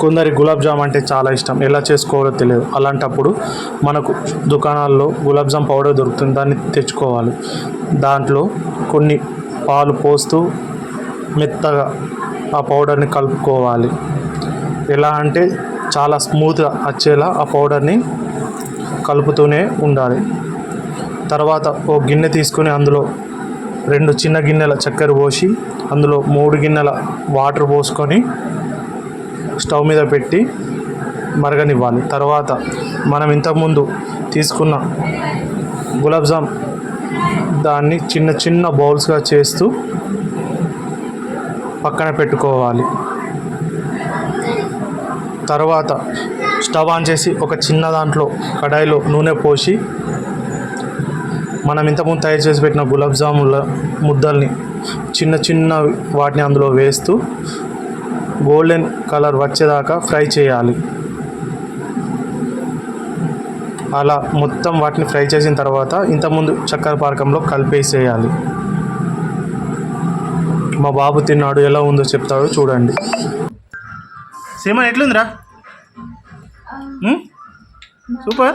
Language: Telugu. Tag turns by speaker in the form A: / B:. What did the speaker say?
A: కొందరి గులాబ్ జామ్ అంటే చాలా ఇష్టం. ఎలా చేసుకోవాలో తెలియదు. అలాంటప్పుడు మనకు దుకాణాల్లో గులాబ్ జామ్ పౌడర్ దొరుకుతుంది. దాన్ని తెచ్చుకోవాలి. దాంట్లో కొన్ని పాలు పోస్తూ మెత్తగా ఆ పౌడర్ని కలుపుకోవాలి. ఎలా అంటే చాలా స్మూత్గా వచ్చేలా ఆ పౌడర్ని కలుపుతూనే ఉండాలి. తర్వాత ఓ గిన్నె తీసుకొని అందులో రెండు చిన్న గిన్నెల చక్కెర పోసి అందులో మూడు గిన్నెల వాటర్ పోసుకొని స్టవ్ మీద పెట్టి మరగనివ్వాలి. తర్వాత మనం ఇంతకుముందు తీసుకున్న గులాబ్జామ్ దాన్ని చిన్న చిన్న బౌల్స్గా చేస్తూ పక్కన పెట్టుకోవాలి. తర్వాత స్టవ్ ఆన్ చేసి ఒక చిన్న దాంట్లో కడాయిలో నూనె పోసి మనం ఇంతకుముందు తయారు చేసి పెట్టిన గులాబ్ జాముల ముద్దల్ని చిన్న చిన్న వాటిని అందులో వేస్తూ గోల్డెన్ కలర్ వచ్చేదాకా ఫ్రై చేయాలి. అలా మొత్తం వాటిని ఫ్రై చేసిన తర్వాత ఇంతకుముందు చక్కెర పారకంలో కలిపేసేయాలి. మా బాబు తిన్నాడు ఎలా ఉందో చెప్తాడో చూడండి. సీమన్ ఎట్లుందిరా? సూపర్?